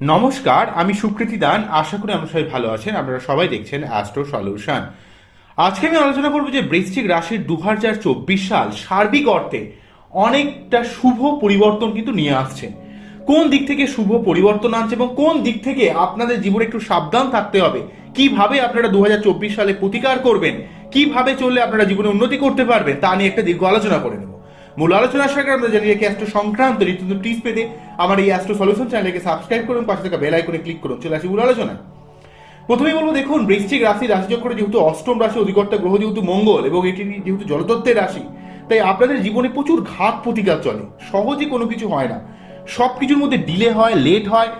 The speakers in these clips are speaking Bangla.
নমস্কার, আমি সুকৃতি দান। আশা করি আমরা সবাই ভালো আছেন। আপনারা সবাই দেখছেন অ্যাস্ট্রো সলিউশন আজকে আমি আলোচনা করব যে বৃশ্চিক রাশির দু চব্বিশ সাল সার্বিক অর্থে অনেকটা শুভ পরিবর্তন কিন্তু নিয়ে আসছে। কোন দিক থেকে শুভ পরিবর্তন আনছে এবং কোন দিক থেকে আপনাদের জীবনে একটু সাবধান থাকতে হবে? কীভাবে আপনারা দু হাজার চব্বিশ সালে প্রতিকার করবেন? কীভাবে চললে আপনারা জীবনে উন্নতি করতে পারবেন? তা নিয়ে একটা দীর্ঘ আলোচনা করে নেব। মূল আলোচনার সঙ্গে আমরা জানি কি অ্যাস্ট্রো সংক্রান্ত নিত্য টিপস পেতে আমার এই অ্যাস্ট্রো সলিউশন চ্যানেলকে সাবস্ক্রাইব করুন, পাশে থাকা বেল আইকনে ক্লিক করুন। চলে আসি মূল আলোচনায়। প্রথমেই বলব, দেখুন, বৃশ্চিক রাশি রাশিচক্রে যেহেতু অষ্টম রাশি, অধিকর্তা গ্রহ যেহেতু মঙ্গল, এবং এটি যেহেতু জলতত্ত্বের রাশি, তাই আপনাদের জীবনে প্রচুর ঘাত প্রতিকার চলে। সহজে কোনো কিছু হয় না। সব কিছুর মধ্যে ডিলে হয় লেট হয়।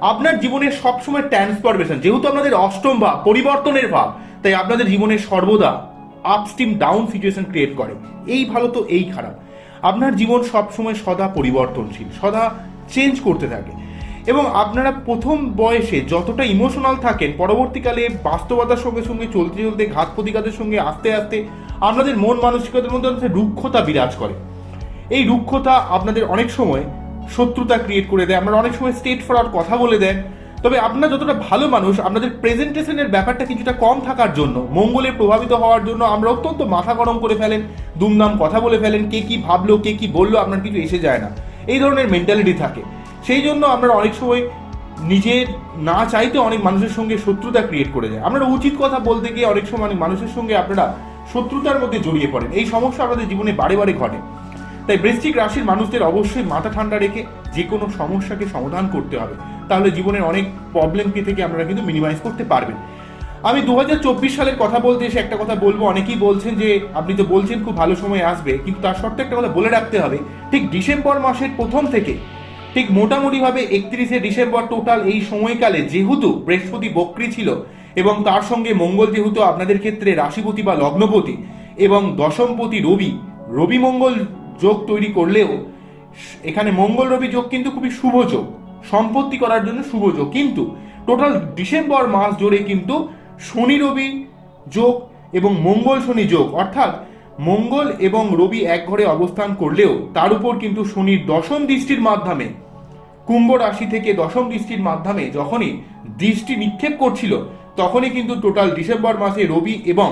আপনার জীবনে সবসময় ট্রান্সফরমেশন যেহেতু আপনাদের অষ্টম ভাব, পরিবর্তনের ভাব, তাই আপনাদের জীবনে সর্বদা আপস্টিম ডাউন সিচুয়েশন ক্রিয়েট করে। এই ভালো তো এই খারাপ। আপনার জীবন সবসময় সদা পরিবর্তনশীল, সদা চেঞ্জ করতে থাকে। এবং আপনারা প্রথম বয়সে যতটা ইমোশনাল থাকেন, পরবর্তীকালে বাস্তবতার সঙ্গে সঙ্গে চলতে চলতে ঘাত প্রতিঘাতের সঙ্গে আস্তে আস্তে আপনাদের মন মানসিকতার মধ্যে রুক্ষতা বিরাজ করে। এই রুক্ষতা আপনাদের অনেক সময় শত্রুতা ক্রিয়েট করে দেয়, আপনারা অনেক সময় স্টেট ফরওয়ার্ড কথা বলে দেন তবে আপনারা যতটা ভালো মানুষ, আপনাদের প্রেজেন্টেশনের ব্যাপারটা কিছুটা কম থাকার জন্য, মঙ্গলে প্রভাবিত হওয়ার জন্য আমরা অত্যন্ত মাথা গরম করে ফেলেন, দুমদাম কথা বলে ফেলেন, কে কি ভাবলো, কে কি বলল, আপনার কিছু এসে যায় না। এই ধরনের মেন্টালিটি থাকে। সেই জন্য আপনারা অনেক সময় নিজের না চাইতে অনেক মানুষের সঙ্গে শত্রুতা ক্রিয়েট করে যায় আপনারা উচিত কথা বলতে গিয়ে অনেক সময় অনেক মানুষের সঙ্গে আপনারা শত্রুতার মধ্যে জড়িয়ে পড়েন। এই সমস্যা আপনাদের জীবনে বারে বারে ঘটে। তাই বৃশ্চিক রাশির মানুষদের অবশ্যই মাথা ঠান্ডা রেখে যে কোনো সমস্যাকে সমাধান করতে হবে। তাহলে জীবনের অনেক প্রবলেমকে থেকে আপনারা কিন্তু মিনিমাইজ করতে পারবেন। আমি দু হাজার চব্বিশ সালের কথা বলতে এসে একটা কথা বলব। অনেকেই বলছেন যে, আপনি তো বলছেন খুব ভালো সময় আসবে, কিন্তু তার সত্ত্বে একটা কথা বলে রাখতে হবে। ঠিক ডিসেম্বর মাসের প্রথম থেকে, ঠিক মোটামুটিভাবে একত্রিশে ডিসেম্বর টোটাল এই সময়কালে যেহেতু বৃহস্পতি বক্রি ছিল এবং তার সঙ্গে মঙ্গল যেহেতু আপনাদের ক্ষেত্রে রাশিপতি বা লগ্নপতি এবং দশমপতি রবি রবি মঙ্গল যোগ তৈরি করলেও, এখানে মঙ্গল রবি যোগ কিন্তু খুবই শুভ যোগ। সম্পত্তি করার জন্য শুভ যোগ। কিন্তু টোটাল ডিসেম্বর মাস জুড়ে কিন্তু শনি রবি যোগ এবং মঙ্গল শনি যোগ, অর্থাৎ মঙ্গল এবং রবি এক ঘরে অবস্থান করলেও তার উপর কিন্তু শনির দশম দৃষ্টির মাধ্যমে, কুম্ভ রাশি থেকে দশম দৃষ্টির মাধ্যমে যখনই দৃষ্টি নিক্ষেপ করছিল, তখনই কিন্তু টোটাল ডিসেম্বর মাসে রবি এবং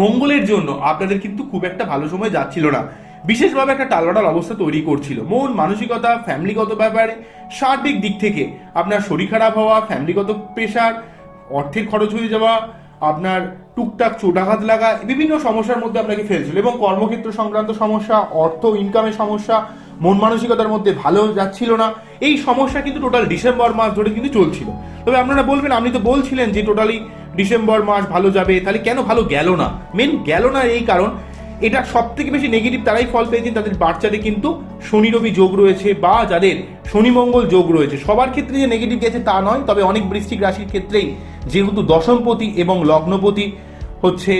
মঙ্গলের জন্য আপনাদের কিন্তু খুব একটা ভালো সময় যাচ্ছিল না। বিশেষভাবে একটা টালবাটাল অবস্থা তৈরি করছিল। মন, মানসিকতা ফ্যামিলিগত ব্যাপারে, সার্বিক দিক থেকে আপনার শরীর খারাপ হওয়া ফ্যামিলিগত প্রেশার অর্থের খরচ হয়ে যাওয়া, আপনার টুকটাক চোটাঘাত লাগা, বিভিন্ন সমস্যার মধ্যে আপনাকে ফেলছিল এবং কর্মক্ষেত্র সংক্রান্ত সমস্যা, অর্থ ইনকামের সমস্যা, মন মানসিকতার মধ্যে ভালো যাচ্ছিল না। এই সমস্যা কিন্তু টোটাল ডিসেম্বর মাস ধরে কিন্তু চলছিল। তবে আপনারা বলবেন, আপনি তো বলছিলেন যে টোটালি ডিসেম্বর মাস ভালো যাবে, তাহলে কেন ভালো গেল না? মেন গেল না এই কারণ এটা সব থেকে বেশি নেগেটিভ তারাই ফল পেয়েছেন তাদের বাচ্চাদের কিন্তু শনি রবি যোগ রয়েছে বা যাদের শনি মঙ্গল যোগ রয়েছে। সবার ক্ষেত্রে যে নেগেটিভ গেছে তা নয়, তবে অনেক বৃষ্টিক রাশির ক্ষেত্রেই যেহেতু দশমপতি এবং লগ্নপতি হচ্ছে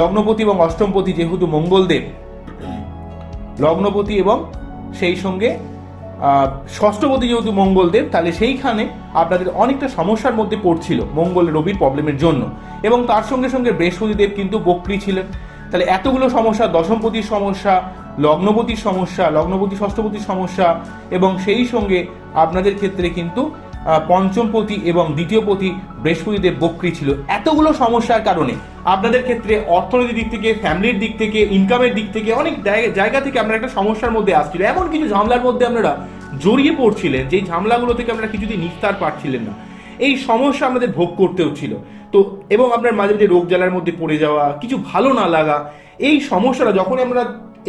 লগ্নপতি এবং অষ্টমপতি যেহেতু মঙ্গলদেব, লগ্নপতি এবং সেই সঙ্গে ষষ্ঠপতি যেহেতু মঙ্গলদেব, তাহলে সেইখানে আপনাদের অনেকটা সমস্যার মধ্যে পড়ছিল মঙ্গল রবির প্রবলেমের জন্য। এবং তার সঙ্গে সঙ্গে বৃহস্পতিদেব কিন্তু বক্রি ছিলেন। তাহলে এতগুলো সমস্যা, দশমপতির সমস্যা, লগ্নপতির সমস্যা, লগ্নপতি, ষষ্ঠপতির সমস্যা, এবং সেই সঙ্গে আপনাদের ক্ষেত্রে কিন্তু পঞ্চমপতি এবং দ্বিতীয়পতি বৃহস্পতিদেব বক্রি ছিল। এতগুলো সমস্যার কারণে আপনাদের ক্ষেত্রে অর্থনৈতিক দিক থেকে, ফ্যামিলির দিক থেকে ইনকামের দিক থেকে অনেক জায়গা- থেকে আপনারা একটা সমস্যার মধ্যে আসছিল। এমন কিছু ঝামেলার মধ্যে আপনারা জড়িয়ে পড়ছিলেন, যেই ঝামেলাগুলো থেকে আপনারা কিছুদিন নিস্তার পাচ্ছিলেন না। এই সমস্যা আমাদের ভোগ করতে হচ্ছিল তো, এবং আপনার মাঝে মাঝে রোগ জ্বালার মধ্যে পড়ে যাওয়া, কিছু ভালো না লাগা, এই সমস্যাটা যখনই আমরা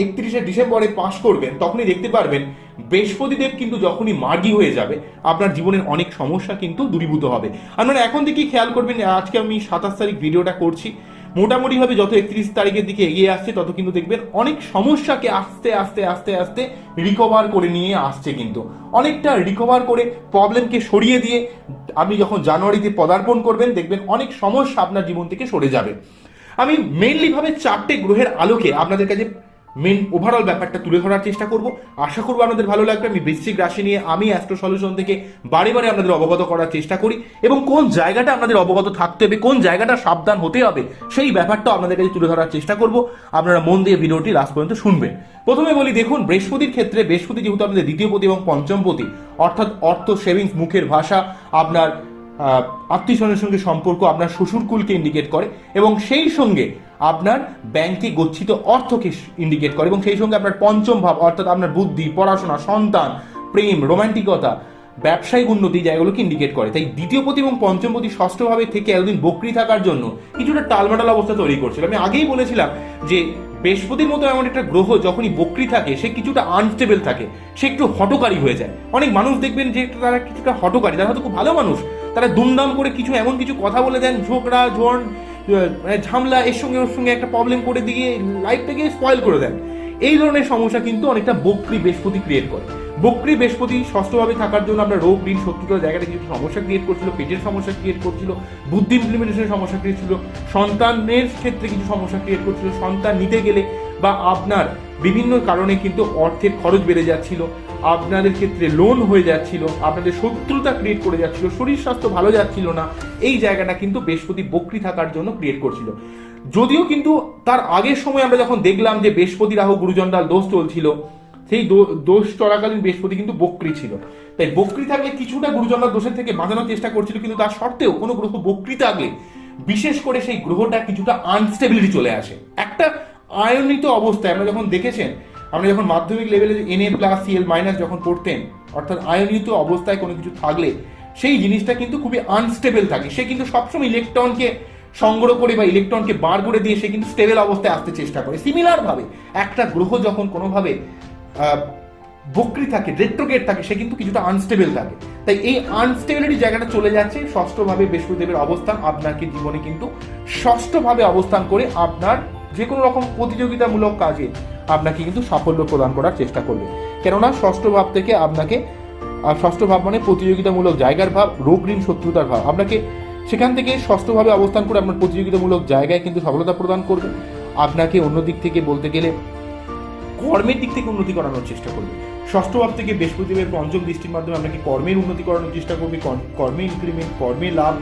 একত্রিশে ডিসেম্বরে পাশ করবেন, তখনই দেখতে পারবেন, বৃহস্পতিদেব কিন্তু যখনই মার্গি হয়ে যাবে, আপনার জীবনের অনেক সমস্যা কিন্তু দূরীভূত হবে। আপনারা এখন থেকেই খেয়াল করবেন, আজকে আমি সাতাশ তারিখ ভিডিওটা করছি। মোটামুটিভাবে যত একত্রিশ তারিখের দিকে এগিয়ে আসছে, তত কিন্তু দেখবেন অনেক সমস্যাকে আস্তে আস্তে আস্তে আস্তে রিকভার করে নিয়ে আসছে কিন্তু। অনেকটা রিকভার করে প্রবলেমকে সরিয়ে দিয়ে আপনি যখন জানুয়ারিতে পদার্পণ করবেন, দেখবেন অনেক সমস্যা আপনার জীবন থেকে সরে যাবে। আমি মেনলিভাবে চারটে গ্রহের আলোকে আপনাদের কাছে মেন ওভারঅল ব্যাপারটা তুলে ধরার চেষ্টা করব। আশা করব আপনাদের ভালো লাগবে। আমি বৃশ্চিক রাশি নিয়ে আমি অ্যাস্ট্রো সলিউশন থেকে বারে বারে আপনাদের অবগত করার চেষ্টা করি এবং কোন জায়গাটা আপনাদের অবগত থাকতে হবে, কোন জায়গাটা সাবধান হতে হবে, সেই ব্যাপারটা আপনাদের কাছে তুলে ধরার চেষ্টা করব। আপনারা মন দিয়ে ভিডিওটি লাস্ট পর্যন্ত শুনবেন। প্রথমে বলি, দেখুন, বৃহস্পতির ক্ষেত্রে বৃহস্পতি যেহেতু আপনাদের দ্বিতীয় পতি এবং পঞ্চম পতি, অর্থাৎ অর্থ সেভিংস মুখের ভাষা, আপনার আত্মীয়স্বজনের সঙ্গে সম্পর্ক আপনার শ্বশুরকুলকে ইন্ডিকেট করে এবং সেই সঙ্গে আপনার ব্যাংকে গচ্ছিত অর্থকে ইন্ডিকেট করে এবং সেই সঙ্গে আপনার পঞ্চম ভাব অর্থাৎ আপনার বুদ্ধি, পড়াশোনা, সন্তান, প্রেম রোমান্টিকতা ব্যবসায়িক উন্নতি জায়গাগুলোকে ইন্ডিকেট করে। তাই দ্বিতীয় পতি এবং পঞ্চম প্রতি ষষ্ঠভাবে থেকে এতদিন বকরি থাকার জন্য কিছুটা টালমাটাল অবস্থা তৈরি করছিল। আমি আগেই বলেছিলাম যে বৃহস্পতির মতো এমন একটা গ্রহ যখনই বকরি থাকে, সে কিছুটা আনস্টেবল থাকে, সে একটু হটকারী হয়ে যায়। অনেক মানুষ দেখবেন যে তারা কিছুটা হটকারী, তারা হয়তো খুব ভালো মানুষ, তারা দুমদাম করে কিছু এমন কিছু কথা বলে দেন, ঝোঁকড়া ঝোন মানে ঝামলা, এর সঙ্গে ওর সঙ্গে একটা প্রবলেম করে দিয়ে লাইফটাকে স্পয়েল করে দেন। এই ধরনের সমস্যা কিন্তু অনেকটা বকরি, বৃহস্পতি ক্রিয়েট করে। বক্রি বৃহস্পতি ষষ্ঠভাবে থাকার জন্য আমরা রোগ, ঋণ শত্রুতার জায়গাটা কিছু সমস্যা ক্রিয়েট করছিল, পেটের সমস্যা ক্রিয়েট করছিল, বুদ্ধি ইমপ্লিমেন্টেশনের সমস্যা ক্রিয়েট ছিল, সন্তানের ক্ষেত্রে কিছু সমস্যা ক্রিয়েট করছিল, সন্তান নিতে গেলে বা আপনার বিভিন্ন কারণে কিন্তু অর্থের খরচ বেড়ে যাচ্ছিল, আপনাদের ক্ষেত্রে লোন হয়ে যাচ্ছিল, আপনাদের শত্রুতা ক্রিয়েট করে যাচ্ছিল, শরীর স্বাস্থ্য ভালো যাচ্ছিল না, এই জায়গাটা কিন্তু বৃহস্পতি বক্রি থাকার জন্য ক্রিয়েট করছিল। যদিও কিন্তু তার আগের সময় আমরা যখন দেখলাম যে বৃহস্পতি রাহু গুরুজন্ডাল দোষ চলছিল সেই দোষ চলাকালীন বৃহস্পতি কিন্তু বক্রি ছিল। তাই বক্রি থাকলে কিছুটা গুরুজন্ডাল দোষের থেকে বাঁচানোর চেষ্টা করছিল, কিন্তু তার সত্ত্বেও কোনো গ্রহ বক্রি থাকলে বিশেষ করে সেই গ্রহটা কিছুটা আনস্টেবিলিটি চলে আসে। একটা আয়নিত অবস্থায় আমরা যখন দেখেছেন, আমরা যখন মাধ্যমিক লেভেলে N A plus CL minus যখন পড়তেন, অর্থাৎ আয়নিত অবস্থায় কোনো কিছু থাকলে সেই জিনিসটা কিন্তু খুবই আনস্টেবল থাকে। সে কিন্তু সবসময় ইলেকট্রনকে সংগ্রহ করে বা ইলেকট্রনকে বার করে দিয়ে সে কিন্তু স্টেবল অবস্থায় আসতে চেষ্টা করে। সিমিলার ভাবে একটা গ্রহ যখন কোনোভাবে বক্রি থাকে রেট্রোগেট থাকে, সে কিন্তু কিছুটা আনস্টেবল থাকে। তাই এই আনস্টেবিলিটি জায়গাটা চলে যাচ্ছে, ষষ্ঠভাবে বৃহস্পতিদেবের অবস্থান, আপনাকে জীবনে কিন্তু ষষ্ঠভাবে অবস্থান করে আপনার যে কোনো রকম প্রতিযোগিতামূলক কাজে আপনাকে কিন্তু সাফল্য প্রদান করার চেষ্টা করবে। কেননা ষষ্ঠ ভাব থেকে আপনাকে ষষ্ঠ ভাব মানে প্রতিযোগিতামূলক জায়গার ভাব রোগ ঋণ শত্রুতার ভাব। আপনাকে সেখান থেকে ষষ্ঠভাবে অবস্থান করে আপনার প্রতিযোগিতামূলক জায়গায় কিন্তু সফলতা প্রদান করবে। আপনাকে অন্য দিক থেকে বলতে গেলে কর্মের দিক থেকে উন্নতি করানোর চেষ্টা করবে। ষষ্ঠ ভাব থেকে বৃহস্পতিদেবের পঞ্চম দৃষ্টির মাধ্যমে আপনাকে কর্মের উন্নতি করানোর চেষ্টা করবে, কর- কর্মে ইনক্রিমেন্ট কর্মে লাভ?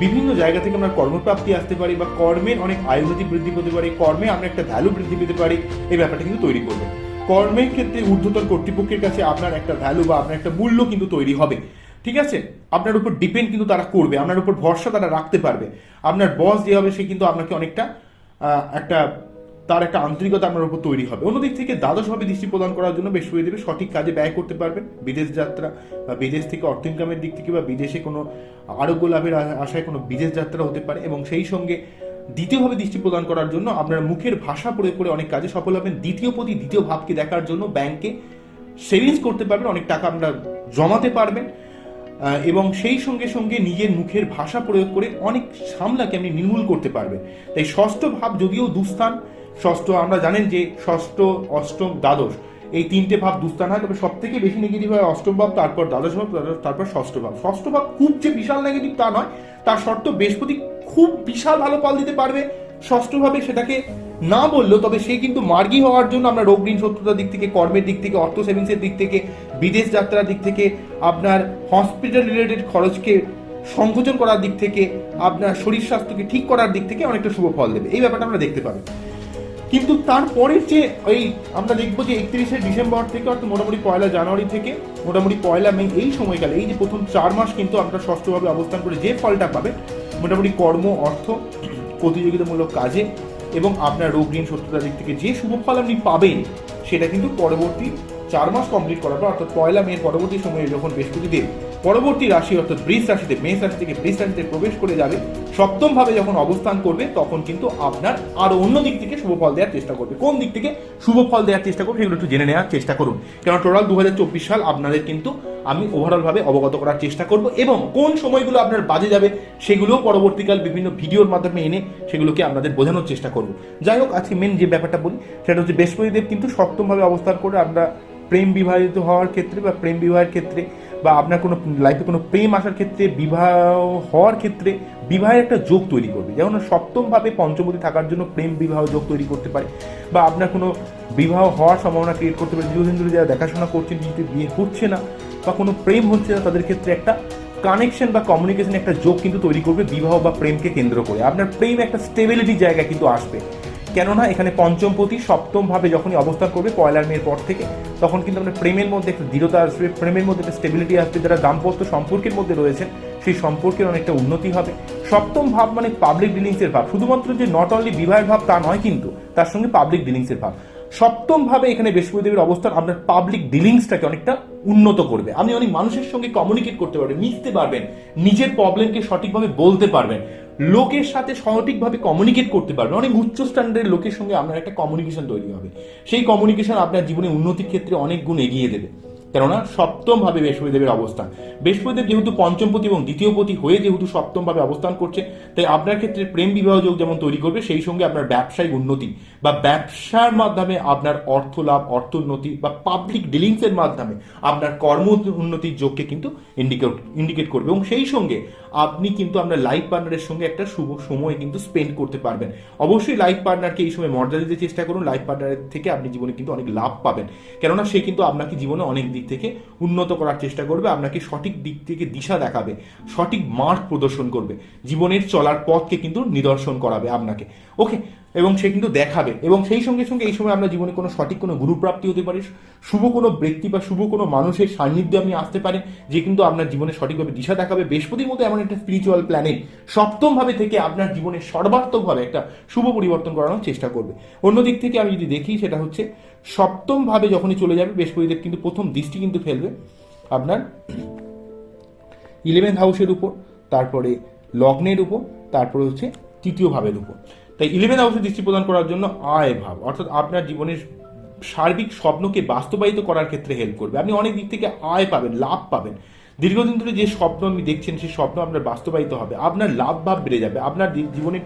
বিভিন্ন জায়গা থেকে আমরা কর্মপ্রাপ্তি আসতে পারি বা কর্মের অনেক আয়ুর্বেদিক বৃদ্ধি পেতে পারি, কর্মে আমরা একটা ভ্যালু বৃদ্ধি পেতে পারি, এই ব্যাপারটা কিন্তু তৈরি করবে। কর্মের ক্ষেত্রে ঊর্ধ্বতন কর্তৃপক্ষের কাছে আপনার একটা ভ্যালু বা আপনার একটা মূল্য কিন্তু তৈরি হবে। ঠিক আছে? আপনার উপর ডিপেন্ড কিন্তু তারা করবে, আপনার উপর ভরসা তারা রাখতে পারবে। আপনার বস যে হবে সে কিন্তু আপনাকে অনেকটা একটা তার একটা আন্তরিকতা আপনার উপর তৈরি হবে। অন্যদিক থেকে দ্বাদশ দ্বাদশভাবে দৃষ্টি প্রদান করার জন্য বৃহস্পতিদেবে সঠিক কাজে ব্যয় করতে পারবেন। বিদেশ যাত্রা বা বিদেশ থেকে অর্থ ইনকামের দিক থেকে বা বিদেশে কোনো আরোগ্য লাভের আশায় কোনো বিদেশ যাত্রা হতে পারে এবং সেই সঙ্গে দ্বিতীয়ভাবে দৃষ্টি প্রদান করার জন্য আপনার মুখের ভাষা প্রয়োগ করে অনেক কাজে সফল হবেন। দ্বিতীয় প্রতি দ্বিতীয় ভাবকে দেখার জন্য ব্যাংকে সেভিংস করতে পারবেন, অনেক টাকা আপনারা জমাতে পারবেন। এবং সেই সঙ্গে সঙ্গে নিজের মুখের ভাষা প্রয়োগ করে অনেক সামলাকে আপনি নির্মূল করতে পারবেন। তাই ষষ্ঠ ভাব যদিও দুস্থান ষষ্ঠ, আমরা জানেন যে ষষ্ঠ, অষ্টম, দ্বাদশ, এই তিনটে ভাব দুস্থান হয়, তবে সব থেকে বেশি নেগেটিভ হয় অষ্টম ভাব, তারপর দ্বাদশ ভাব, তারপর- ষষ্ঠ ভাব। ষষ্ঠ ভাব খুব যে বিশাল নেগেটিভ তা নয়, তার শর্ত বৃহস্পতি খুব বিশাল ভালো ফল দিতে পারবে ষষ্ঠভাবে সেটাকে না বললেও, তবে সে কিন্তু মার্গী হওয়ার জন্য আমরা রোগ ঋণ শত্রুতার দিক থেকে, কর্মের দিক থেকে, অর্থ সেভিংসের দিক থেকে, বিদেশ যাত্রার দিক থেকে, আপনার হসপিটাল রিলেটেড খরচকে সংকোচন করার দিক থেকে, আপনার শরীর স্বাস্থ্যকে ঠিক করার দিক থেকে অনেকটা শুভ ফল দেবে। এই ব্যাপারটা আমরা দেখতে পাবেন কিন্তু তারপরের যে ওই আমরা দেখব যে একত্রিশে ডিসেম্বর থেকে অর্থাৎ মোটামুটি পয়লা জানুয়ারি থেকে মোটামুটি পয়লা মে এই সময়কালে এই যে প্রথম চার মাস কিন্তু আমরা ষষ্ঠভাবে অবস্থান করে যে ফলটা পাবে, মোটামুটি কর্ম, অর্থ, প্রতিযোগিতামূলক কাজে এবং আপনার রোগ ঋণ শত্রুতার দিক থেকে যে শুভ ফল আপনি পাবেন, সেটা কিন্তু পরবর্তী চার মাস কমপ্লিট করার পর, অর্থাৎ পয়লা মেয়ের পরবর্তী সময়ে যখন বৃহস্পতিদেব পরবর্তী রাশি অর্থাৎ বৃষ রাশিতে, মেষ রাশি থেকে বৃষ রাশিতে প্রবেশ করে যাবে সপ্তম ভাবে যখন অবস্থান করবে, তখন কিন্তু আপনার আরও অন্য দিক থেকে শুভ ফল দেওয়ার চেষ্টা করবে। কোন দিক থেকে শুভ ফল দেওয়ার চেষ্টা করবে সেগুলো একটু জেনে নেওয়ার চেষ্টা করুন। কারণ টোটাল দু হাজার চব্বিশ সাল আপনাদের কিন্তু আমি ওভারঅল ভাবে অবগত করার চেষ্টা করব এবং কোন সময়গুলো আপনার বাজে যাবে সেগুলো পরবর্তীকাল বিভিন্ন ভিডিওর মাধ্যমে এনে সেগুলোকে আপনাদের বোঝানোর চেষ্টা করব। যাই হোক, আজকে মেন যে ব্যাপারটা বলি, সেটা হচ্ছে বৃহস্পতিদেব কিন্তু সপ্তমভাবে অবস্থান করে আমরা প্রেম বিবাহিত হওয়ার ক্ষেত্রে বা প্রেম বিবাহের ক্ষেত্রে বা আপনার কোনো লাইফে কোনো প্রেম আসার ক্ষেত্রে, বিবাহ হওয়ার ক্ষেত্রে বিবাহের একটা যোগ তৈরি করবে। যেমন সপ্তমভাবে পঞ্চমতি থাকার জন্য প্রেম বিবাহ যোগ তৈরি করতে পারে বা আপনার কোনো বিবাহ হওয়ার সম্ভাবনা ক্রিয়েট করতে পারে। দীর্ঘদিন ধরে যারা দেখাশোনা করছেন কিন্তু বিয়ে হচ্ছে না বা কোনো প্রেম হচ্ছে না, তাদের ক্ষেত্রে একটা কানেকশন বা কমিউনিকেশন একটা যোগ কিন্তু তৈরি করবে বিবাহ বা প্রেমকে কেন্দ্র করে। আপনার প্রেম একটা স্টেবিলিটি জায়গা কিন্তু আসবে। কেননা এখানে পঞ্চমপতি সপ্তম ভাবে যখনই অবস্থান করবে, পয়লার মেয়ের পর থেকে, তখন কিন্তু আপনার প্রেমের মধ্যে একটা দৃঢ়তা আসবে, প্রেমের মধ্যে একটা স্টেবিলিটি আসবে, যারা দাম্পত্য সম্পর্কের মধ্যে রয়েছেন, সেই সম্পর্কের অনেকটা উন্নতি হবে। সপ্তম ভাব মানে পাবলিক ডিলিংসের ভাব, শুধুমাত্র যে নট অনলি বিবাহের ভাব তা নয় কিন্তু, তার সঙ্গে পাবলিক ডিলিংসের ভাব। সপ্তম ভাবে এখানে বৃহস্পতিদেবের অবস্থান, আপনার পাবলিক ডিলিংসটাকে অনেকটা উন্নত করবে। আপনি অনেক মানুষের সঙ্গে কমিউনিকেট করতে পারবেন, মিশতে পারবেন, নিজের প্রবলেমকে সঠিকভাবে বলতে পারবেন। লোকের সাথে সঠিকভাবে কমিউনিকেট করতে পারবেন অনেক উচ্চ স্ট্যান্ডার্ডের লোকের সঙ্গে আপনার একটা কমিউনিকেশন তৈরি হবে। সেই কমিউনিকেশন আপনার জীবনে উন্নতির ক্ষেত্রে অনেক গুণ এগিয়ে দেবে। কেননা সপ্তম ভাবে বৃহস্পতিদেবের অবস্থান। বৃহস্পতিদেব যেহেতু পঞ্চমপতি এবং দ্বিতীয়পতি হয়ে যেহেতু সপ্তম ভাবে অবস্থান করছে, তাই আপনার ক্ষেত্রে প্রেম বিবাহ যোগ যেমন তৈরি করবে, সেই সঙ্গে আপনার ব্যবসায়িক উন্নতি বা ব্যবসার মাধ্যমে আপনার অর্থ লাভ অর্থ উন্নতি বা পাবলিক ডিলিংসের মাধ্যমে আপনার কর্ম উন্নতির যোগকে কিন্তু ইন্ডিকেট ইন্ডিকেট করবে। এবং সেই সঙ্গে আপনি কিন্তু আপনার লাইফ পার্টনারের সঙ্গে একটা শুভ সময় কিন্তু স্পেন্ড করতে পারবেন। অবশ্যই লাইফ পার্টনারকে এই সময় মর্যাদা দিতে চেষ্টা করুন। লাইফ পার্টনারের থেকে আপনি জীবনে কিন্তু অনেক লাভ পাবেন। কেননা সে কিন্তু আপনাকে জীবনে অনেক দিক থেকে উন্নত করার চেষ্টা করবে, আপনাকে সঠিক দিক থেকে দিশা দেখাবে, সঠিক মার্গ প্রদর্শন করবে। জীবনের চলার পথকে কিন্তু নিদর্শন করাবে আপনাকে। ওকে এবং সে কিন্তু দেখাবে। এবং সেই সঙ্গে সঙ্গে এই সময় আপনার জীবনে কোনো সঠিক কোনো গুরুপ্রাপ্তি হতে পারে। শুভ কোনো ব্যক্তি বা শুভ কোনো মানুষের সান্নিধ্যে আপনি আসতে পারেন যে কিন্তু আপনার জীবনে সঠিকভাবে দিশা দেখাবে। বৃহস্পতির মতো এমন একটা স্পিরিচুয়াল প্ল্যানেট সপ্তমভাবে থেকে আপনার জীবনে সর্বাত্মকভাবে একটা শুভ পরিবর্তন করানোর চেষ্টা করবে। অন্যদিক থেকে আমি যদি দেখি, সেটা হচ্ছে সপ্তমভাবে যখনই চলে যাবে, বৃহস্পতিদেব কিন্তু প্রথম দৃষ্টি কিন্তু ফেলবে আপনার ইলেভেন্থ হাউসের উপর, তারপরে লগ্নের উপর, তারপরে হচ্ছে তৃতীয় ভাবের উপর। তাই ইলেভেন হাউসে দৃষ্টি প্রদান করার জন্য আয় ভাব, অর্থাৎ আপনার জীবনের সার্বিক স্বপ্নকে বাস্তবায়িত করার ক্ষেত্রে হেল্প করবে। আপনি অনেক দিক থেকে আয় পাবেন, লাভ পাবেন। দীর্ঘদিন ধরে যে স্বপ্ন আপনি দেখছেন, সেই স্বপ্ন আপনার বাস্তবায়িত হবে। আপনার লাভ ভাব বেড়ে যাবে। আপনার জীবনের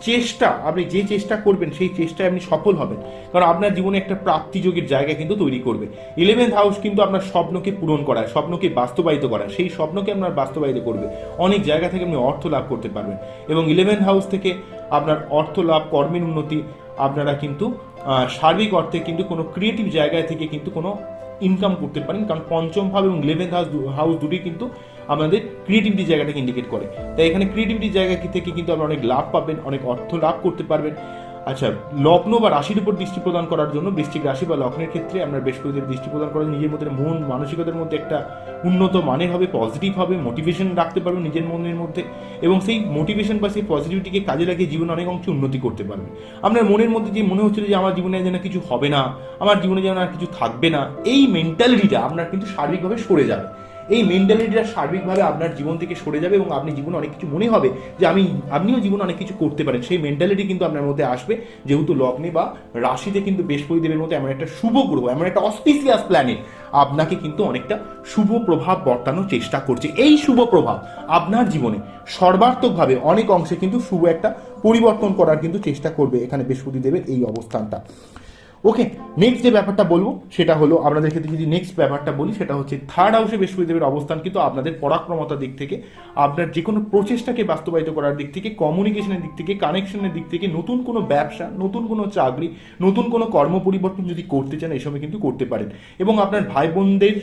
চেষ্টা, আপনি যে চেষ্টা করবেন, সেই চেষ্টায় আপনি সফল হবেন। কারণ আপনার জীবনে একটা প্রাপ্তিযোগের জায়গা কিন্তু তৈরি করবে। ইলেভেন্থ হাউস কিন্তু আপনার স্বপ্নকে পূরণ করায়, স্বপ্নকে বাস্তবায়িত করায়। সেই স্বপ্নকে আপনার বাস্তবায়িত করবে। অনেক জায়গা থেকে আপনি অর্থ লাভ করতে পারবেন। এবং ইলেভেন্থ হাউস থেকে আপনার অর্থ লাভ, কর্মের উন্নতি আপনারা কিন্তু সার্বিক অর্থে কিন্তু কোনো ক্রিয়েটিভ জায়গায় থেকে কিন্তু কোনো ইনকাম করতে পারেন। কারণ পঞ্চম ভাব এবং ইলেভেন্থ হাউস হাউস দুটি কিন্তু আমাদের ক্রিয়েটিভিটি জায়গাটাকে ইন্ডিকেট করে। তাই এখানে ক্রিয়েটিভিটি জায়গা থেকে কিন্তু আপনি অনেক লাভ পাবেন, অনেক অর্থ লাভ করতে পারবেন। আচ্ছা লগ্ন বা রাশির উপর দৃষ্টি প্রদান করার জন্য বৃষ্টিক রাশি বা লগ্নের ক্ষেত্রে আমরা বৃহস্পতিদের দৃষ্টি প্রদান করার নিজের মধ্যে মন, মানসিকতার মধ্যে একটা উন্নত মানের হবে পজিটিভ হবে মোটিভেশন রাখতে পারবেন নিজের মনের মধ্যে এবং সেই মোটিভেশন বা সেই পজিটিভিটিকে কাজে লাগিয়ে জীবনে অনেক অংশে উন্নতি করতে পারবেন। আপনার মনের মধ্যে যে মনে হচ্ছিল যে আমার জীবনে যেন কিছু হবে না, আমার জীবনে যেন আর কিছু থাকবে না, এই মেন্টালিটিটা আপনার কিন্তু সার্বিকভাবে সরে যাবে। এই মেন্টালিটিটা সার্বিকভাবে আপনার জীবন থেকে সরে যাবে এবং আপনি জীবনে অনেক কিছু মনে হবে যে আমি, আপনিও জীবনে অনেক কিছু করতে পারেন। সেই মেন্টালিটি কিন্তু আপনার মধ্যে আসবে। যেহেতু লগ্নে বা রাশিতে কিন্তু বৃহস্পতিদেবের মধ্যে এমন একটা শুভ গ্রহ, এমন একটা অস্পিসিয়াস প্ল্যানেট আপনাকে কিন্তু অনেকটা শুভ প্রভাব বর্তানোর চেষ্টা করছে। এই শুভ প্রভাব আপনার জীবনে সর্বাত্মকভাবে অনেক অংশে কিন্তু শুভ একটা পরিবর্তন করার কিন্তু চেষ্টা করবে এখানে বৃহস্পতিদেবের এই অবস্থানটা। ওকে নেক্সট যে ব্যাপারটা বলব, সেটা হলো আপনাদের ক্ষেত্রে যদি নেক্সট ব্যাপারটা বলি, সেটা হচ্ছে থার্ড হাউসে বৃহস্পতিদেবের অবস্থান কিন্তু আপনাদের পরাক্রমতার দিক থেকে, আপনার যে কোনো প্রচেষ্টাকে বাস্তবায়িত করার দিক থেকে কমিউনিকেশনের দিক থেকে কানেকশনের দিক থেকে, নতুন কোনো ব্যবসা, নতুন কোনো চাকরি, নতুন কোনো কর্ম পরিবর্তন যদি করতে চান, এই সময় কিন্তু করতে পারেন। এবং আপনার ভাই বোনদের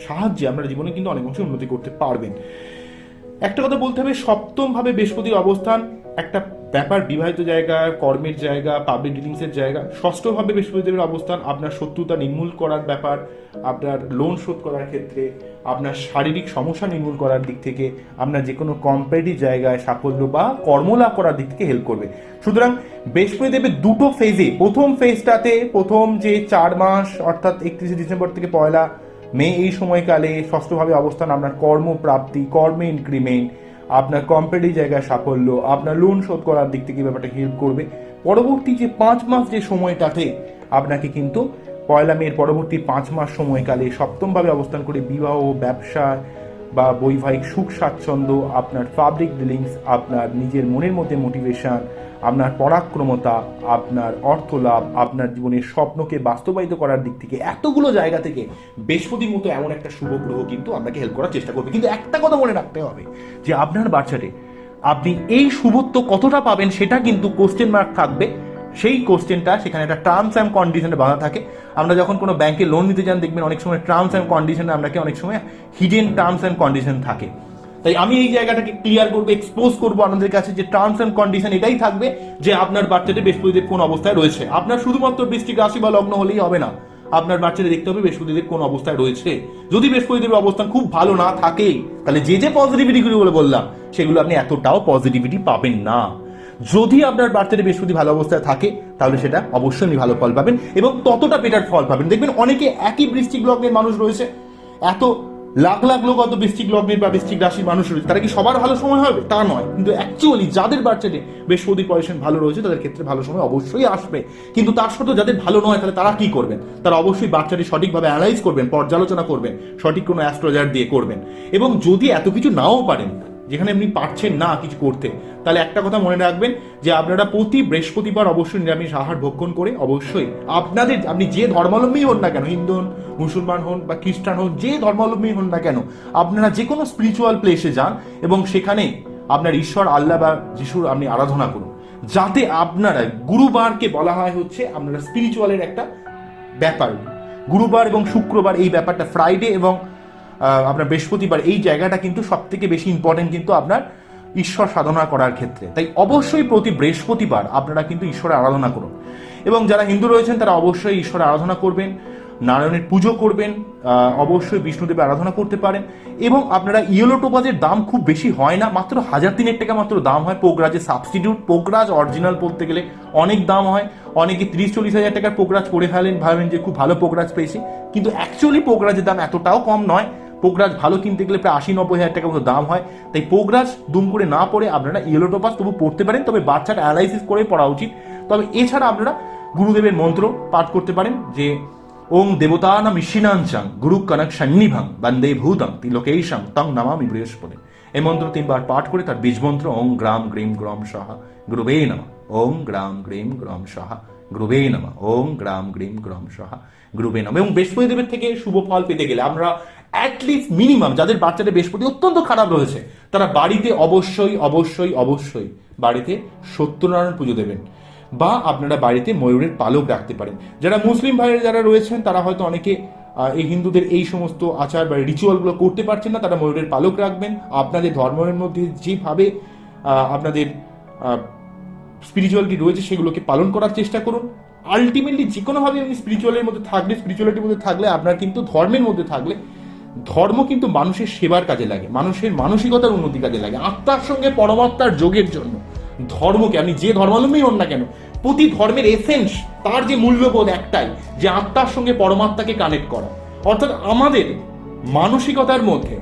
সাহায্যে আপনার জীবনে কিন্তু অনেক অংশে উন্নতি করতে পারবেন। একটা কথা বলতে হবে সপ্তম ভাবে বৃহস্পতির অবস্থান একটা ব্যাপার বিবাহিত জায়গা, কর্মের জায়গা পাবলিক ডিলিংসের জায়গা, ষষ্ঠভাবে বৃহস্পতিদেবের অবস্থান, আপনার শত্রুতা নির্মূল করার ব্যাপার, আপনার লোন শোধ করার ক্ষেত্রে, আপনার শারীরিক সমস্যা নির্মূল করার দিক থেকে, আপনার যে কোনো কম্পারেটিভ জায়গায় সাফল্য বা কর্মলাভ করার দিক থেকে হেল্প করবে। সুতরাং বৃহস্পতিদেবের দুটো ফেজে প্রথম ফেজটাতে প্রথম যে চার মাস, অর্থাৎ একত্রিশে ডিসেম্বর থেকে পয়লা মে এই সময়কালে ষষ্ঠভাবে অবস্থান, আপনার কর্মপ্রাপ্তি, কর্মে ইনক্রিমেন্ট আপনার কম্পিটিভ জায়গায় সাফল্য, আপনার লোন শোধ করার দিক থেকে ব্যাপারটা হেল্প করবে। পরবর্তী যে পাঁচ মাস যে সময়টাতে আপনাকে কিন্তু পয়লা মেয়ের পরবর্তী পাঁচ মাস সময়কালে সপ্তমভাবে অবস্থান করে বিবাহ, ব্যবসা বা বৈবাহিক সুখ স্বাচ্ছন্দ্য আপনার পাবলিক ডিলিংস আপনার নিজের মনের মধ্যে মোটিভেশন আপনার পরাক্রমতা, আপনার অর্থ লাভ আপনার জীবনের স্বপ্নকে বাস্তবায়িত করার দিক থেকে এতগুলো জায়গা থেকে বৃহস্পতির মতো এমন একটা শুভ গ্রহ কিন্তু আপনাকে হেল্প করার চেষ্টা করবে। কিন্তু একটা কথা মনে রাখতে হবে যে আপনার বাচ্চাতে আপনি এই শুভত্ব কতটা পাবেন সেটা কিন্তু কোশ্চেন মার্ক থাকবে। সেই কোশ্চেনটা সেখানে একটা টার্মস অ্যান্ড কন্ডিশনে বাঁধা থাকে। আমরা যখন কোনো ব্যাংকে লোন নিতে যান দেখবেন অনেক সময় টার্মস অ্যান্ড কন্ডিশনে আপনাকে অনেক সময় হিডেন টার্মস অ্যান্ড কন্ডিশন থাকে। তাই আমি এই জায়গাটাকে ক্লিয়ার করব এক্সপোজ করব আপনাদের কাছে যে টার্মস অ্যান্ড কন্ডিশন এটাই থাকবে যে আপনার বাচ্চাটি বৃহস্পতিদেব কোন অবস্থায় রয়েছে। আপনার শুধুমাত্র বৃষ্টিক রাশি বা লগ্ন হলেই হবে না, আপনার বাচ্চাদের দেখতে হবে বৃহস্পতিদেব কোন অবস্থায় রয়েছে। যদি বৃহস্পতিদেবের অবস্থান খুব ভালো না থাকে, তাহলে যে যে পজিটিভিটিগুলো বলে বললাম, সেগুলো আপনি এতটাও পজিটিভিটি পাবেন না। যদি আপনার বাচ্চাদের বৃহস্পতি ভালো অবস্থায় থাকে, তাহলে সেটা অবশ্যই আপনি ভালো ফল পাবেন এবং ততটা বেটার ফল পাবেন। দেখবেন অনেকে একই বৃষ্টি লগ্নের মানুষ রয়েছে, এত লাখ লাখ লোক অত বৃষ্টিক লগ্নের বা বৃষ্টিক রাশির মানুষ রয়েছে। তারা কি সবার ভালো সময় হবে? তা নয়। কিন্তু অ্যাকচুয়ালি যাদের বাচ্চাদের বৃহস্পতি পয়সেন ভালো রয়েছে, তাদের ক্ষেত্রে ভালো সময় অবশ্যই আসবে। কিন্তু তার সত্ত্বেও যাদের ভালো নয়, তাহলে তারা কি করবেন? তারা অবশ্যই বাচ্চাটি সঠিকভাবে অ্যানালাইজ করবেন, পর্যালোচনা করবেন, সঠিক কোনো অ্যাস্ট্রোলজার দিয়ে করবেন। এবং যদি এত কিছু নাও পারেন যেখানে আপনি পারছেন না কিছু করতে। তাহলে একটা কথা মনে রাখবেন যে আপনারা প্রতি বৃহস্পতিবার অবশ্যই নিরামিষ আহার ভক্ষণ করে অবশ্যই আপনাদের, আপনি যে ধর্মাবলম্বী হন না কেন হিন্দু হন মুসলমান হন বা খ্রিস্টান হন, যে ধর্মাবলম্বী হন না কেন, আপনারা যে কোনো স্পিরিচুয়াল প্লেসে যান এবং সেখানে আপনার ঈশ্বর, আল্লাহ বা যিশুর আপনি আরাধনা করুন। যাতে আপনারা, গুরুবারকে বলা হয় হচ্ছে আপনারা স্পিরিচুয়ালের একটা ব্যাপার। গুরুবার এবং শুক্রবার এই ব্যাপারটা ফ্রাইডে এবং আপনার বৃহস্পতিবার, এই জায়গাটা কিন্তু সব থেকে বেশি ইম্পর্টেন্ট কিন্তু আপনার ঈশ্বর সাধনা করার ক্ষেত্রে। তাই অবশ্যই প্রতি বৃহস্পতিবার আপনারা কিন্তু ঈশ্বরের আরাধনা করুন। এবং যারা হিন্দু রয়েছেন, তারা অবশ্যই ঈশ্বরের আরাধনা করবেন, নারায়ণের পুজো করবেন অবশ্যই বিষ্ণুদেবের আরাধনা করতে পারেন। এবং আপনারা ইয়েলো টোপাজের দাম খুব বেশি হয় না, মাত্র হাজার তিনের টাকা মাত্র দাম হয় পোকরাজের সাবস্টিটিউট পোকরাজ অরিজিনাল পড়তে গেলে অনেক দাম হয়। অনেকে তিরিশ চল্লিশ হাজার টাকার পোকরাজ পড়ে ফেলেন, ভাবেন যে খুব ভালো পোকরাজ পেয়েছি। কিন্তু অ্যাকচুয়ালি পোকরাজের দাম এতটাও কম নয়। পোকরাজ ভালো কিনতে গেলে প্রায় আশি নব্বই হাজার টাকা মতো দাম হয়। তাই পোকরাজ দুম করে না পড়ে আপনারা ইয়েলো টোপাস তবু পড়তে পারেন, তবে বাচ্চাটা অ্যানালাইসিস করে পড়া উচিত। তবে এছাড়া আপনারা গুরুদেবের মন্ত্র পাঠ করতে পারেন যে, ওং দেবতা নাম ঈশিনাঞ্চাং গুরু কনক সন্নিভাং বন্দে ভূতং তিলোকেশাং তং নামামি বৃহস্পতি। এই মন্ত্র তিনবার পাঠ করে তার বীজ মন্ত্র, ওং গ্রাম গ্রীম গ্রম সাহা গুরুবে নম। ওং গ্রাম গ্রীম গ্রম সাহা গ্রুবে নম। ওং গ্রাম গ্রীম গ্রম সাহা গুরুবে নম। এবং বৃহস্পতি দেবের থেকে শুভ ফল পেতে গেলে আমরা অ্যাটলিস্ট মিনিমাম যাদের বাচ্চাদের বৃহস্পতি অত্যন্ত খারাপ রয়েছে, তারা বাড়িতে অবশ্যই অবশ্যই অবশ্যই বাড়িতে সত্যনারায়ণ পুজো দেবেন। বা আপনারা বাড়িতে ময়ূরের পালক রাখতে পারেন। যারা মুসলিম ভাইয়ের যারা রয়েছেন, তারা হয়তো অনেকে এই হিন্দুদের এই সমস্ত আচার বা রিচুয়ালগুলো করতে পারছেন না, তারা ময়ূরের পালক রাখবেন। আপনাদের ধর্মের মধ্যে যেভাবে আপনাদের স্পিরিচুয়ালিটি রয়েছে, সেগুলোকে পালন করার চেষ্টা করুন। আলটিমেটলি যে কোনোভাবে আপনি স্পিরিচুয়ালের মধ্যে থাকলে স্পিরিচুয়ালিটির মধ্যে থাকলে, আপনার কিন্তু ধর্মের মধ্যে থাকলে ধর্ম কিন্তু মানুষের সেবার কাজে লাগে, মানুষের মানসিকতার উন্নতি কাজে লাগে, আত্মার সঙ্গে পরমাত্মার যোগের জন্য। ধর্মকে আপনি যে ধর্মাবলম্বী হন না কেন, প্রতি ধর্মের এসেন্স তার যে মূল্যবোধ একটাই, যে আত্মার সঙ্গে পরমাত্মাকে কানেক্ট করা। অর্থাৎ আমাদের মানসিকতার মধ্যে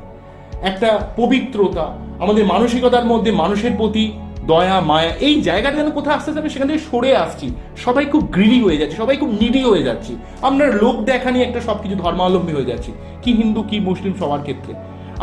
একটা পবিত্রতা, আমাদের মানসিকতার মধ্যে মানুষের প্রতি দয়া, মায়া, এই জায়গাটা যেন কোথায় আসতে আমি সেখান থেকে সরে আসছি। সবাই খুব গ্রিডি হয়ে যাচ্ছে, সবাই খুব নিডি হয়ে যাচ্ছি। আমরা লোক দেখা নিয়ে একটা সবকিছু ধর্মাবলম্বী হয়ে যাচ্ছে। কি হিন্দু, কি মুসলিম সবার ক্ষেত্রে।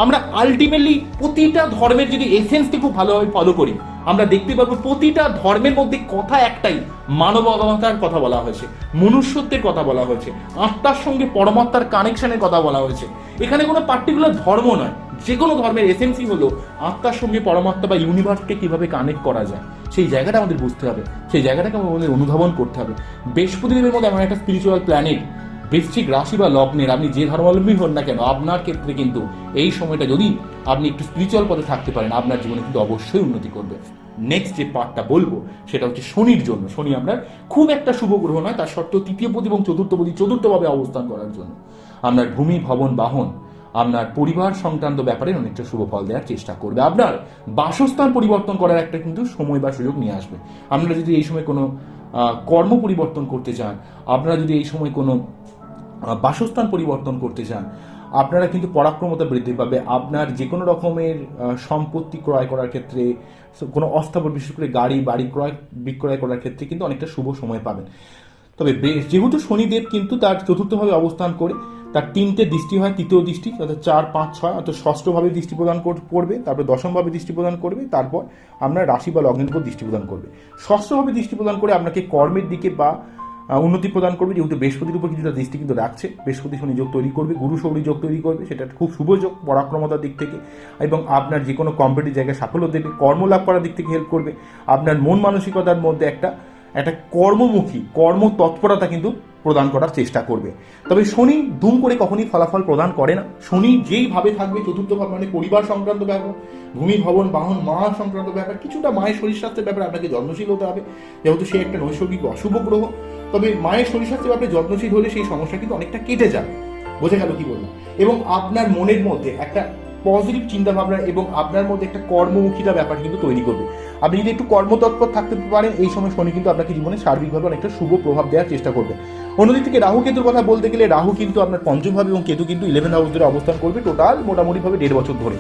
আমরা আলটিমেটলি প্রতিটা ধর্মের যদি এসেন্সকে খুব ভালোভাবে ফলো করি, আমরা দেখতে পাবো প্রতিটা ধর্মের মধ্যে কথা একটাই মানবতার কথা বলা হয়েছে, মনুষ্যত্বের কথা বলা হয়েছে, আত্মার সঙ্গে পরমাত্মার কানেকশনের কথা বলা হয়েছে। এখানে কোনো পার্টিকুলার ধর্ম নয় যে কোনো ধর্মের এসেন্সই হলো আত্মার সঙ্গে পরমাত্মা বা ইউনিভার্সকে কীভাবে কানেক্ট করা যায়। সেই জায়গাটা আমাদের বুঝতে হবে, সেই জায়গাটাকে আমাদের অনুধাবন করতে হবে। বৃহস্পতি দেবের মধ্যে এমন একটা স্পিরিচুয়াল প্ল্যানেট বৃশ্চিক রাশি বা লগ্নের আপনি যে ধর্মাবলম্বী হন না কেন, আপনার ক্ষেত্রে কিন্তু এই সময়টা যদি আপনি একটু স্পিরিচুয়াল পথে থাকতে পারেন, আপনার জীবনে কিন্তু অবশ্যই উন্নতি করবে নেক্সট যে পার্টটা বলব, সেটা হচ্ছে শনির জন্য। শনি আপনার খুব একটা শুভ গ্রহ নয়, তার সত্ত্বেও তৃতীয় পতি এবং চতুর্থ পতি চতুর্থভাবে অবস্থান করার জন্য। আপনার ভূমি, ভবন, বাহন, আপনার পরিবার সংক্রান্ত ব্যাপারে অনেকটা শুভ ফল দেওয়ার চেষ্টা করবে। আপনার বাসস্থান পরিবর্তন করার একটা কিন্তু সময় বা সুযোগ নিয়ে আসবে। আপনারা যদি এই সময় কোনো কর্ম পরিবর্তন করতে চান, আপনারা যদি এই সময় কোনো বাসস্থান পরিবর্তন করতে চান, আপনারা কিন্তু পরাক্রমতা বৃদ্ধি পাবে। আপনার যে কোনো রকমের সম্পত্তি ক্রয় করার ক্ষেত্রে কোনো অস্থাবর, বিশেষ করে গাড়ি, বাড়ি ক্রয়, বিক্রয় করার ক্ষেত্রে কিন্তু অনেকটা শুভ সময় পাবেন। তবে যেহেতু শনিদেব কিন্তু তার চতুর্থভাবে অবস্থান করে, তার তিনটে দৃষ্টি হয়, তৃতীয় দৃষ্টি, অর্থাৎ চার, পাঁচ, ছয়, অর্থাৎ ষষ্ঠভাবে দৃষ্টি প্রদান কর- করবে, তারপর দশমভাবে দৃষ্টি প্রদান করবে, তারপর আপনার রাশি বা লগ্নের উপর দৃষ্টি প্রদান করবে। ষষ্ঠভাবে দৃষ্টি প্রদান করে আপনাকে কর্মের দিকে বা উন্নতি প্রদান করবে, যেহেতু বৃহস্পতির উপর কিছুটা দৃষ্টি কিন্তু রাখছে। বৃহস্পতি শনি যোগ তৈরি করবে, গুরু সৌরী যোগ তৈরি করবে, সেটা খুব শুভ যোগ, পরাক্রমতার দিক থেকে। এবং আপনার যে কোনো কম্পিটিভ জায়গায় সাফল্য দেবে, কর্ম লাভ করার দিক থেকে হেল্প করবে। আপনার মন মানসিকতার মধ্যে একটা একটা কর্মমুখী কর্ম তৎপরতা কিন্তু প্রদান করার চেষ্টা করবে। তবে শনি দুম করে কখনই ফলাফল প্রদান করে না। শনি যেইভাবে থাকবে, চতুর্থ ভাব মানে পরিবার সংক্রান্ত ব্যাপার, ভূমি ভবন, বাহন, মা সংক্রান্ত ব্যাপার, কিছুটা মায়ের শরীর স্বাস্থ্যের ব্যাপারে আপনাকে যত্নশীল হতে হবে। যেহেতু সে একটা নৈসর্গিক অশুভ গ্রহ তবে মায়ের শরীর স্বাস্থ্যের ব্যাপারে যত্নশীল হলে সেই সমস্যা কিন্তু অনেকটা কেটে যাবে বোঝা গেল কি বলব এবং আপনার মনের মধ্যে একটা পজিটিভ চিন্তা ভাবনা এবং আপনার মধ্যে একটা কর্মমুখিতা ব্যাপার কিন্তু তৈরি করবে। আপনি যদি একটু কর্মতৎপর থাকতে পারেন, এই সময় শনি কিন্তু আপনাকে জীবনে সার্বিকভাবে অনেকটা শুভ প্রভাব দেওয়ার চেষ্টা করবে। অন্যদিক থেকে রাহু কেতুর কথা বলতে গেলে রাহু কিন্তু আপনার পঞ্চমভাবে এবং কেতু কিন্তু ইলেভেন হাউস ধরে অবস্থান করবে টোটাল মোটামুটিভাবে দেড় বছর ধরে।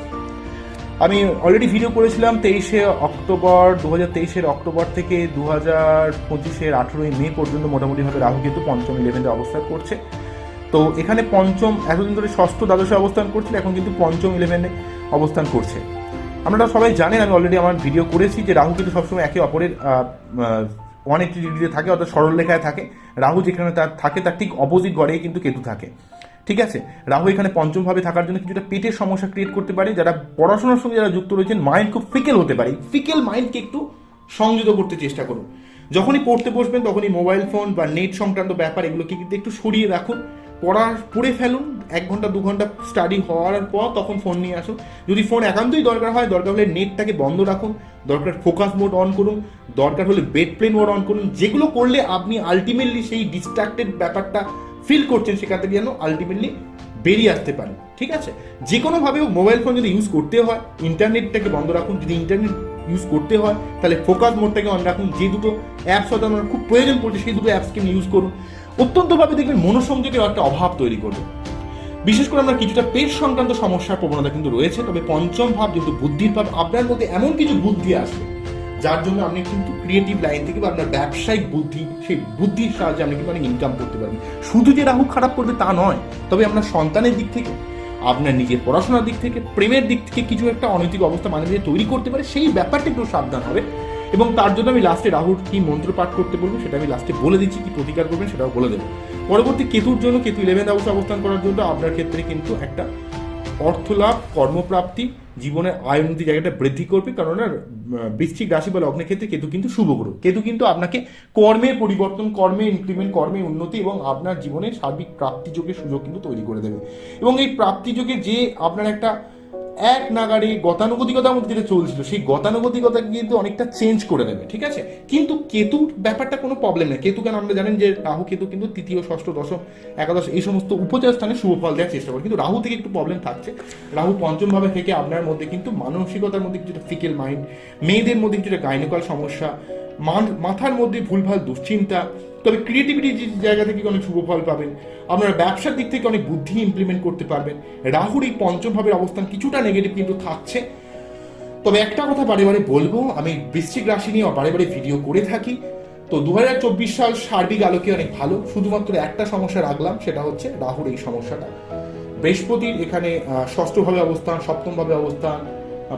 আমি অলরেডি ভিডিও করেছিলাম তেইশে অক্টোবর দু হাজার তেইশের অক্টোবর থেকে দু হাজার পঁচিশের আঠেরোই মে পর্যন্ত মোটামুটিভাবে রাহু কেতু পঞ্চম ইলেভেনে অবস্থান করছে। তো এখানে পঞ্চম, এতদিন ধরে ষষ্ঠ দ্বাদশে অবস্থান করছিল, এখন কিন্তু পঞ্চম ইলেভেনে অবস্থান করছে। আপনারা সবাই জানেন, আমি অলরেডি আমার ভিডিও করেছি যে রাহু কিন্তু সবসময় একে অপরের এইটি ডিগ্রিতে থাকে, অর্থাৎ সরল রেখায় থাকে। রাহু যেখানে তার থাকে, তার ঠিক অপোজিট গড়েই কিন্তু কেতু থাকে। ঠিক আছে? রাহু এখানে পঞ্চমভাবে থাকার জন্য কিছুটা পেটের সমস্যা ক্রিয়েট করতে পারে, যারা পড়াশোনার সঙ্গে যারা যুক্ত রয়েছেন মাইন্ড খুব ফিকেল হতে পারে। ফিকেল মাইন্ডকে একটু সংযত করতে চেষ্টা করুন। যখনই পড়তে বসবেন, তখনই মোবাইল ফোন বা নেট সংক্রান্ত ব্যাপার, এগুলোকে কিন্তু একটু সরিয়ে রাখুন। পড়া পড়ে ফেলুন, এক ঘণ্টা, দু ঘণ্টা স্টাডি হওয়ার পর তখন ফোন নিয়ে আসুন। যদি ফোন একান্তই দরকার হয়, দরকার হলে নেটটাকে বন্ধ রাখুন, দরকার ফোকাস মোড অন করুন, দরকার হলে বেড প্লেন মোড অন করুন। যেগুলো করলে আপনি আলটিমেটলি সেই ডিস্ট্রাক্টেড ব্যাপারটা ফিল করছেন সেখান থেকে যেন আলটিমেটলি বেরিয়ে আসতে পারেন, ঠিক আছে? যে কোনোভাবে মোবাইল ফোন যদি ইউজ করতে হয় ইন্টারনেটটাকে বন্ধ রাখুন, যদি ইন্টারনেট ইউজ করতে হয়, তাহলে ফোকাস মোডটাকে অন রাখুন, যে দুটো অ্যাপস হয়তো আপনার খুব প্রয়োজন পড়ছে, সেই দুটো অ্যাপসকে ইউজ করুন। অত্যন্তভাবে দেখবেন মনোসংযোগের একটা অভাব তৈরি করবে। বিশেষ করে আমরা কিছুটা পেট সংক্রান্ত সমস্যার প্রবণতা কিন্তু রয়েছে, তবে পঞ্চম ভাব যেহেতু বুদ্ধির ভাব, আপনার মধ্যে এমন কিছু বুদ্ধি আসবে যার জন্য আপনি কিন্তু ক্রিয়েটিভ লাইন থেকে বা আপনার ব্যবসায়িক বুদ্ধি, সেই বুদ্ধির সাহায্যে আপনি কিন্তু অনেক ইনকাম করতে পারবেন। শুধু যে রাহু খারাপ করবে তা নয়, তবে আপনার সন্তানের দিক থেকে, আপনার নিজের পড়াশোনার দিক থেকে, প্রেমের দিক থেকে কিছু একটা অনৈতিক অবস্থা মাঝে তৈরি করতে পারে, সেই ব্যাপারটা একটু সাবধান হবে। এবং তার জন্য আমি লাস্টে রাহুর কি মন্ত্র পাঠ করতে বলব, সেটা আমি লাস্টে বলে দিচ্ছি, কি প্রতিকার করবেন সেটাও বলে দেবো। পরবর্তী কেতুর জন্য, কেতু ইলেভেন হাউসে অবস্থান করার জন্য আপনার ক্ষেত্রে কিন্তু একটা অর্থলাভ, কর্মপ্রাপ্তি জীবনের আয়নতি জায়গাটা বৃদ্ধি করবে আহ, বৃশ্চিক রাশি বা লগ্নের ক্ষেত্রে কেতু কিন্তু শুভ গ্রহ। কেতু কিন্তু আপনাকে কর্মের পরিবর্তন কর্মে ইনক্রিমেন্ট কর্মে উন্নতি এবং আপনার জীবনে সার্বিক প্রাপ্তিযোগের সুযোগ কিন্তু তৈরি করে দেবে। এবং এই প্রাপ্তিযোগে যে আপনার একটা এক নাগাড়ে গতানুগতিকতার মধ্যে যেটা চলছিল। সেই গতানুগতিকতাকে কিন্তু অনেকটা চেঞ্জ করে দেবে, ঠিক আছে? কিন্তু কেতুর ব্যাপারটা কোনো প্রবলেম নেই। কেতু কেন আমরা জানেন যে রাহু, কেতু কিন্তু তৃতীয়, ষষ্ঠ, দশম, একাদশ, এই সমস্ত উপচার স্থানে শুভ ফল দেওয়ার চেষ্টা করে। কিন্তু রাহু থেকে একটু প্রবলেম থাকছে। রাহু পঞ্চম ভাবে থেকে আপনার মধ্যে কিন্তু মানসিকতার মধ্যে কিছুটা ফিকেল মাইন্ড মেয়েদের মধ্যে কিছুটা গাইনোকাল সমস্যা মাথার মধ্যে ভুলভাল দুশ্চিন্তা। তবে ক্রিয়েটিভিটি জায়গা থেকে অনেক শুভ ফল পাবেন। আপনারা ব্যবসার দিক থেকে অনেক বুদ্ধি ইমপ্লিমেন্ট করতে পারবেন। রাহুর এই পঞ্চম ভাবের অবস্থান কিছুটা নেগেটিভ কিন্তু থাকছে। তবে একটা কথা বারে বারে বলব, আমি বৃশ্চিক রাশি নিয়ে বারে বারে ভিডিও করে থাকি। তো দু হাজার চব্বিশ সাল সার্বিক আলোকে অনেক ভালো। শুধুমাত্র একটা সমস্যা রাখলাম, সেটা হচ্ছে রাহুর এই সমস্যাটা। বৃহস্পতির এখানে ষষ্ঠভাবে অবস্থান সপ্তমভাবে অবস্থান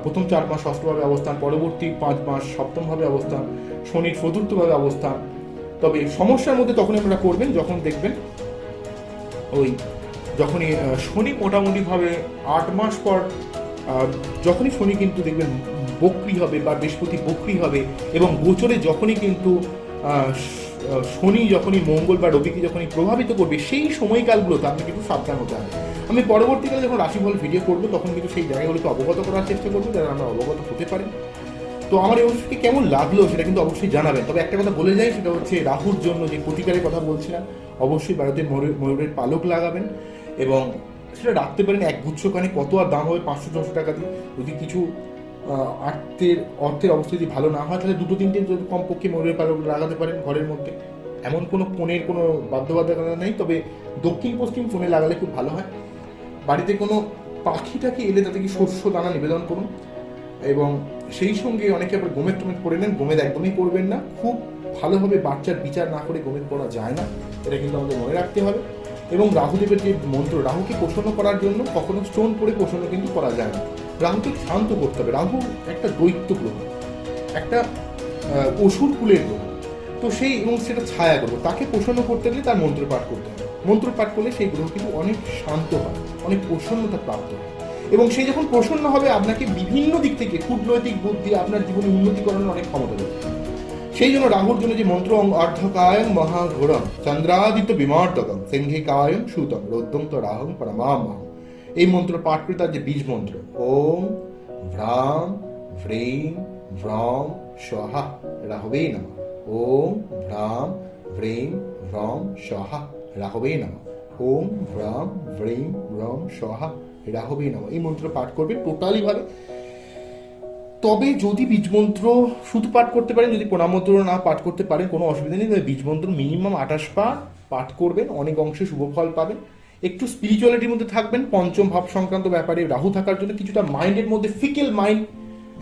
প্রথম চার মাস ষষ্ঠভাবে অবস্থান, পরবর্তী পাঁচ মাস সপ্তমভাবে অবস্থান। শনির চতুর্থভাবে অবস্থান তবে সমস্যার মধ্যে তখন আপনারা করবেন, যখন দেখবেন ওই যখনই শনি মোটামুটিভাবে আট মাস পর যখনই শনি কিন্তু দেখবেন বক্রি হবে বা বৃহস্পতি বক্রি হবে এবং গোচরে যখনই কিন্তু শনি যখনই মঙ্গল বা রবিকে যখনই প্রভাবিত করবে, সেই সময়কালগুলোতে আপনি কিন্তু সাবধান হতে হবে। আমি পরবর্তীকালে যখন রাশিফল ভিডিও করব, তখন কিন্তু সেই জায়গাগুলোকে অবগত করার চেষ্টা করব, যারা আমরা অবগত হতে পারি। তো আমার এই অনুষ্ঠানটি কেমন লাগল সেটা কিন্তু অবশ্যই জানাবেন। তবে একটা কথা বলে যাই, সেটা হচ্ছে রাহুর জন্য যে প্রতিকারের কথা বলছিলাম, অবশ্যই ময়ূর- ময়ূরের পালক লাগাবেন এবং সেটা রাখতে পারেন এক গুচ্ছ কানে কত আর দাম হবে পাঁচশো ছশো টাকা দিয়ে? যদি কিছু আর্থের, অর্থের অবস্থা যদি ভালো না হয়, তাহলে দুটো তিনটে যদি কমপক্ষে ময়ূরের পালক লাগাতে পারেন ঘরের মধ্যে। এমন কোনো কোণের কোনো বাধ্যবাধকতা নেই, তবে দক্ষিণ পশ্চিম কোণে লাগালে খুব ভালো হয়। বাড়িতে কোনো পাখিটাকে এলে তাদেরকে শস্য দানা নিবেদন করুন? এবং সেই সঙ্গে অনেকে আবার গোমেদ টোমেদ পড়ে নেন, গোমেদ একদমই করবেন না। খুব ভালোভাবে বাচ্চার বিচার না করে গোমেদ পড়া যায় না, এটা কিন্তু আমাদের মনে রাখতে হবে। এবং রাহুদেবের যে মন্ত্র, রাহুকে প্রসন্ন করার জন্য কখনো স্টোন পরে প্রসন্ন কিন্তু করা যায় না। রাহুকে শান্ত করতে হবে। রাহু একটা দৈত্য গ্রহ, একটা অসুর কুলের গ্রহ। তো সেই এবং সেটা ছায়া গ্রহ, তাকে প্রসন্ন করতে গেলে তার মন্ত্র পাঠ করতে হবে। মন্ত্র পাঠ করলে সেই গ্রহ কিন্তু অনেক শান্ত হয়, অনেক প্রসন্নতা প্রাপ্ত হয়। এবং সে যখন প্রসন্ন হবে, আপনাকে বিভিন্ন দিক থেকে কূটনৈতিক বুদ্ধি আপনার জীবনে উন্নতি করানোর অনেক ক্ষমতা দেবে সেই জন্য রাহুর জন্য যে মন্ত্র অর্ধকায়ং মহাঘোরম চন্দ্রাদিত্য বিমার্দকম সিংহিকায়ং সুতম রৌদ্যম তো রাহং পরমামহম এই মন্ত্র পাঠ করে, তার যে বীজ মন্ত্র, ওম ভ্রাম ভ্রীম ভ্রম স্বহা, রাহবে নম। ওম ভ্রাম ভ্রীম ভ্রম স্বহা, রাহবে নম। ওম ভ্রাম ভ্রীম ভ্রম স্বহা। রাহবে নম। এই মন্ত্র পাঠ করবে টোটালি ভাবে তবে যদি বীজমন্ত্র শুধু পাঠ করতে পারেন, যদি প্রণামন্ত্র না পাঠ করতে পারেন, কোনো অসুবিধা নেই। তবে বীজমন্ত্র মিনিমাম আঠাশ পার পাঠ করবেন, অনেক অংশে শুভ ফল পাবেন। একটু স্পিরিচুয়ালিটির মধ্যে থাকবেন, পঞ্চম ভাব সংক্রান্ত ব্যাপারে রাহু থাকার জন্য কিছুটা মাইন্ডের মধ্যে ফিকেল মাইন্ড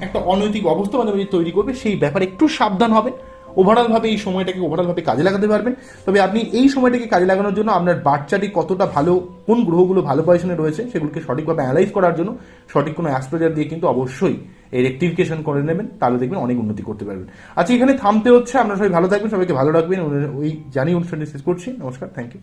একটা অনৈতিক অবস্থা মাঝে তৈরি করবে, সেই ব্যাপারে একটু সাবধান হবেন। ওভারঅল ভাবে এই সময়টাকে ওভারঅলভাবে কাজে লাগাতে পারবেন। তবে আপনি এই সময়টাকে কাজে লাগানোর জন্য আপনার বাচ্চাটি কতটা ভালো, কোন গ্রহগুলো ভালো পজিশনে রয়েছে সেগুলোকে সঠিকভাবে অ্যানালাইজ করার জন্য সঠিক কোনো অ্যাস্ট্রোজার দিয়ে কিন্তু অবশ্যই এই রেক্টিফিকেশন করে নেবেন, তাহলে দেখবেন অনেক উন্নতি করতে পারবেন। আচ্ছা এখানে থামতে হচ্ছে আপনারা সবাই ভালো থাকবেন, সবাইকে ভালো রাখবেন, ওই জানিয়ে অনুষ্ঠানটি শেষ করছি, নমস্কার থ্যাংক ইউ